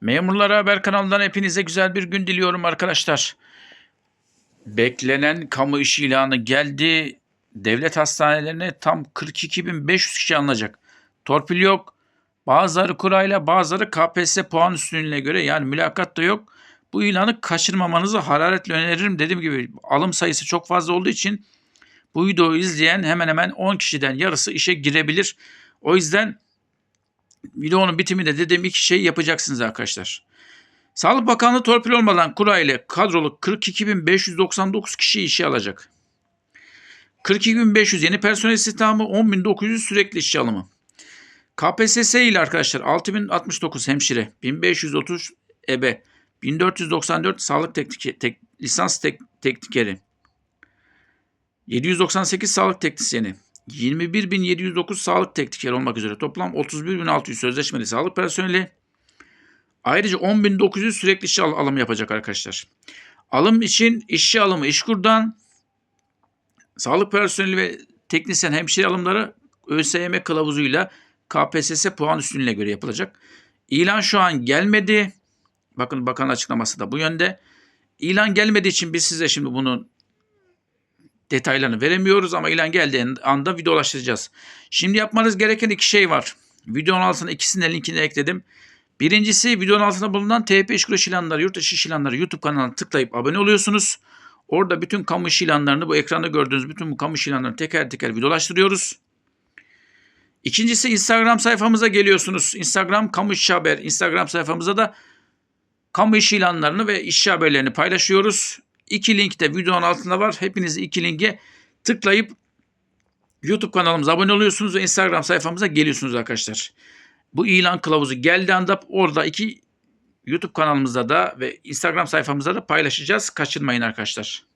Memurlara Haber kanalından hepinize güzel bir gün diliyorum arkadaşlar. Beklenen kamu işi ilanı geldi. Devlet hastanelerine tam 42.500 kişi alınacak. Torpil yok. Bazıları kurayla bazıları KPSS puan üstünlüğüne göre yani mülakat da yok. Bu ilanı kaçırmamanızı hararetle öneririm. Dediğim gibi alım sayısı çok fazla olduğu için bu videoyu izleyen hemen hemen 10 kişiden yarısı işe girebilir. O yüzden videonun bitiminde dediğim iki şeyi yapacaksınız arkadaşlar. Sağlık Bakanlığı torpil olmadan kura ile kadrolu 42.599 kişi işe alacak. 42.500 yeni personel istihdamı 10.900 sürekli işçi alımı. KPSS ile arkadaşlar 6069 hemşire, 1530 ebe, 1494 sağlık teknik, tek, lisans tek, teknikeri, 798 sağlık teknisyeni, 21.709 sağlık teknikeri olmak üzere toplam 31.600 sözleşmeli sağlık personeli. Ayrıca 10.900 sürekli işçi al- alımı yapacak arkadaşlar. Alım için işçi alımı işkurdan, sağlık personeli ve teknisyen hemşire alımları ÖSYM kılavuzuyla KPSS puan üstünlüğüne göre yapılacak. İlan şu an gelmedi. Bakın bakan açıklaması da bu yönde. İlan gelmediği için biz size şimdi bunun detaylarını veremiyoruz ama ilan geldiği anda videolaştıracağız. Şimdi yapmanız gereken iki şey var. Videonun altına ikisinin de linkini ekledim. Birincisi videonun altında bulunan TP İş Kuruş ilanları, yurt dışı iş ilanları YouTube kanalına tıklayıp abone oluyorsunuz. Orada bütün kamu iş ilanlarını, bu ekranda gördüğünüz bütün bu kamu iş ilanlarını teker teker videolaştırıyoruz. İkincisi Instagram sayfamıza geliyorsunuz. Instagram Kamu İşçi Haber. Instagram sayfamıza da kamu iş ilanlarını ve işçi haberlerini paylaşıyoruz. İki link de videonun altında var. Hepiniz iki linke tıklayıp YouTube kanalımıza abone oluyorsunuz ve Instagram sayfamıza geliyorsunuz arkadaşlar. Bu ilan kılavuzu geldiği anda orada iki YouTube kanalımızda da ve Instagram sayfamızda da paylaşacağız. Kaçırmayın arkadaşlar.